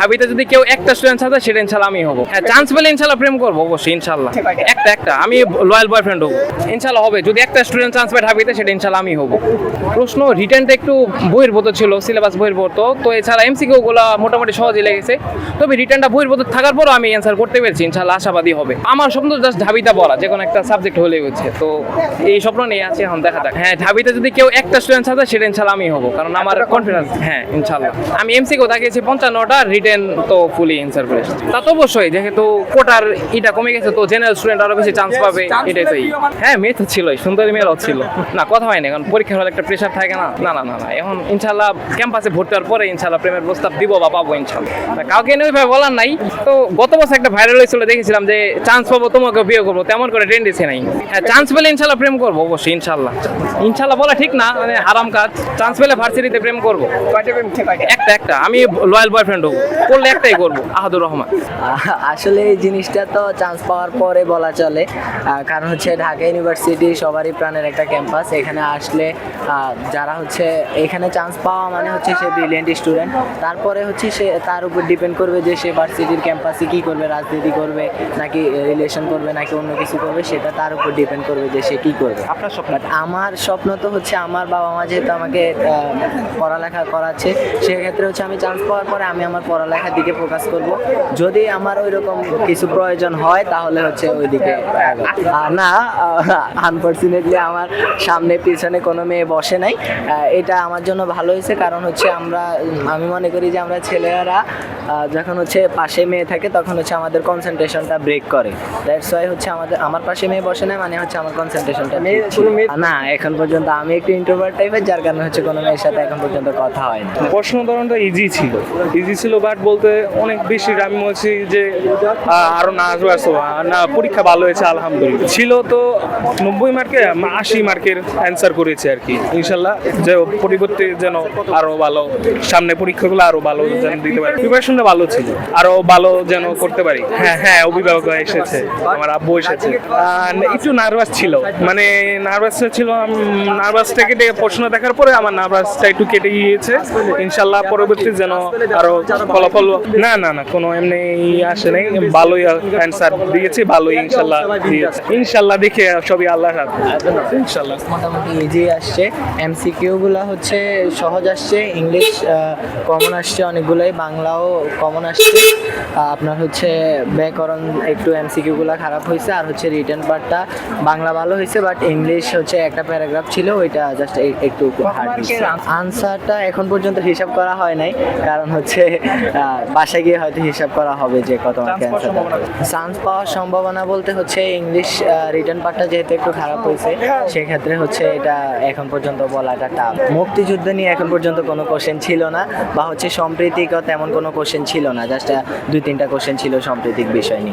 ঢাবিতে যদি কেউ একটা স্টুডেন্ট থাকে সেটা ইনশাল্লাহ আমি হব। হ্যাঁ চান্স পেলে ইনশাল্লাহ প্রেম করব অবশ্যই ইনশাল্লাহ। একটা একটা আমি লয়াল বয়ফ্রেন্ড হব। ইনশাল্লাহ হবে যদি একটা স্টুডেন্ট চান্স পায় ঢাবিতে সেটা ইনশাল্লাহ আমি হব। প্রশ্ন রিটার্নটা একটু বহির্ভূত ছিল সিলেবাস বহির্ভূত তো এছাড়া এমসিকিউ গুলো মোটামুটি সহজে লেগেছে। তবে রিটার্নটা বহির্ভূত থাকার পরও আমি অ্যান্সার করতে পেরেছি ইনশাল্লাহ আশাবাদী হবে। আমার স্বপ্ন জাস্ট ঢাবিটা বলা যে কোনো একটা সাবজেক্ট হলেই হচ্ছে। তো এই স্বপ্ন নিয়ে আছে এখন দেখা যাক। হ্যাঁ ঢাবিতে যদি কেউ একটা স্টুডেন্ট থাকে সেটা ইনশাল্লাহ আমি হব কারণ আমার কনফিডেন্স হ্যাঁ ইনশাল্লাহ। আমি এমসিকিউ তাকিয়েছি পঞ্চান্নটা রিটেন তো ফুলি অ্যান্সার করে তা তো অবশ্যই যেহেতু কোটার এটা কমে গেছে তো জেনারেল স্টুডেন্ট আরও বেশি চান্স পাবে এটাই তো হ্যাঁ মেয়ে তো ছিলই সুন্দরী মেয়েরাও ছিল। না কথা হয়নি কারণ পরীক্ষার হলে একটা প্রেশার থাকে না। না না না না এখন ইনশাল্লাহ ক্যাম্পাসে ভর্তি হওয়ার পরে ইনশাল্লাহ প্রেমের প্রস্তাব দিব বা পাবো ইনশাল্লাহ কাউকে নিয়ে ওইভাবে বলার নাই। তো গত বছর একটা ভাইরাল হয়েছিল দেখেছিলাম যে চান্স পাবো তোমাকে বিয়ে করব তেমন করে ট্রেন্ড দিছে নাই। হ্যাঁ চান্স পেলে ইনশাল্লাহ প্রেম করব অবশ্যই ইনশাল্লাহ ইনশাল্লাহ বলা ঠিক না মানে হারাম কাজ। চান্স পেলে ভার্সিটিতে প্রেম করব। একটা একটা আমি লয়াল বয়ফ্রেন্ড হব। করলে একটাই করব আহাদুর রহমান। আসলে এই জিনিসটা তো চান্স পাওয়ার পরে বলা চলে। কারণ হচ্ছে ঢাকা ইউনিভার্সিটি সবারই প্রাণের একটা ক্যাম্পাস এখানে আসলে যারা হচ্ছে এখানে চান্স পাওয়া মানে হচ্ছে সে ব্রিলিয়েন্ট স্টুডেন্ট তারপরে হচ্ছে সে তার উপর ডিপেন্ড করবে যে সে ভার্সিটির ক্যাম্পাসে কী করবে রাজনীতি করবে নাকি রিলেশন করবে নাকি অন্য কিছু করবে সেটা তার উপর ডিপেন্ড করবে যে সে কী করবে। আপনার স্বপ্ন আমার স্বপ্ন তো হচ্ছে আমার বাবা মা যেহেতু আমাকে পড়ালেখা করাচ্ছে সেক্ষেত্রে হচ্ছে আমি চান্স পাওয়ার পরে আমি আমার পড়ালেখার দিকে ফোকাস করব। যদি আমার ওই রকম কিছু প্রয়োজন হয় তাহলে হচ্ছে ওই দিকে না আনফর্চুনেটলি আমার সামনে পিছনে কোনো মেয়ে বসে নাই। এটা আমার জন্য ভালো হয়েছে কারণ হচ্ছে আমরা আমি মনে করি যে আমরা ছেলেরা যখন হচ্ছে পাশে মেয়ে থাকে তখন হচ্ছে আমাদের কনসেন্ট্রেশনটা ব্রেক করে। দ্যাটস ওয়াই হচ্ছে আমাদের আমার পাশে মেয়ে বসে নাই মানে হচ্ছে আমার কনসেন্ট্রেশনটা না এখন পর্যন্ত আমি একটু ইন্ট্রোভার্ট টাইপের যার কারণে হচ্ছে কোনো মেয়ের সাথে এখন পর্যন্ত কথা হয় না। প্রশ্ন ধরনটা ইজি ছিল। ইজি ছিল বাট বলতে অনেক বেশি আমি বলছি যে আরও না আসব আসব না, পরীক্ষা ভালো হয়েছে, আলহামদুলিল্লাহ। ছিল তো নব্বই মার্কে আশি মার্কের অ্যান্সার করেছি আর কি, ইনশাল্লাহ। যে পরিবর্তে যেন আরও ভালো, সামনে পরীক্ষাগুলো আরও ভালো যেন দিতে পারি। প্রিপারেশনটা ভালো ছিল, আরও ভালো যেন করতে পারি। হ্যাঁ হ্যাঁ অভিভাবক এসেছে, আমার আব্বু এসেছে। একটু নার্ভাস ছিল মানে নার্ভাসটা ছিল নার্ভাসটা কেটে প্রশ্ন দেখার পরে আমার নার্ভাসটা একটু কেটে গিয়েছে। ইনশাল্লাহ পরবর্তী যেন আরও ফলাফল? না না না কোনো এমনি আসে নাই। ভালোই অ্যান্সার দিয়েছি ভালোই ইনশাল্লাহ দিয়েছে। ইনশাল্লাহ দেখে সবই আল্লাহ ইনশাল্লাহ। মোটামুটি ইজি আসছে এমসিকিউ গুলো হচ্ছে সহজ আসছে ইংলিশ কমন আসছে অনেকগুলোই বাংলাও কমন আসছে। আপনার হচ্ছে ব্যাকরণ একটু এমসিকিউ গুলো খারাপ হয়েছে আর হচ্ছে রিটার্ন পার্টটা বাংলা ভালো হয়েছে বাট ইংলিশ হচ্ছে একটা প্যারাগ্রাফ ছিল ওইটা জাস্ট একটু হার্ড আনসারটা এখন পর্যন্ত হিসাব করা হয় নাই কারণ হচ্ছে বাসায় গিয়ে হয়তো হিসাব করা হবে যে কত ক্যান্সার চান্স পাওয়ার সম্ভাবনা বলতে হচ্ছে ইংলিশ রিটার্ন পার্টটা যেহেতু একটু খারাপ হয়েছে সেক্ষেত্রে হচ্ছে এটা এখন পর্যন্ত বলাটা টাফ মুক্তিযুদ্ধ নিয়ে এখন পর্যন্ত কোনো কোশ্চেন ছিল না বা হচ্ছে সম্প্রীতিক তেমন কোনো কোশ্চেন ছিল না জাস্ট দুই তিনটা কোশ্চেন ছিল সম্প্রীতিক বিষয় নিয়ে।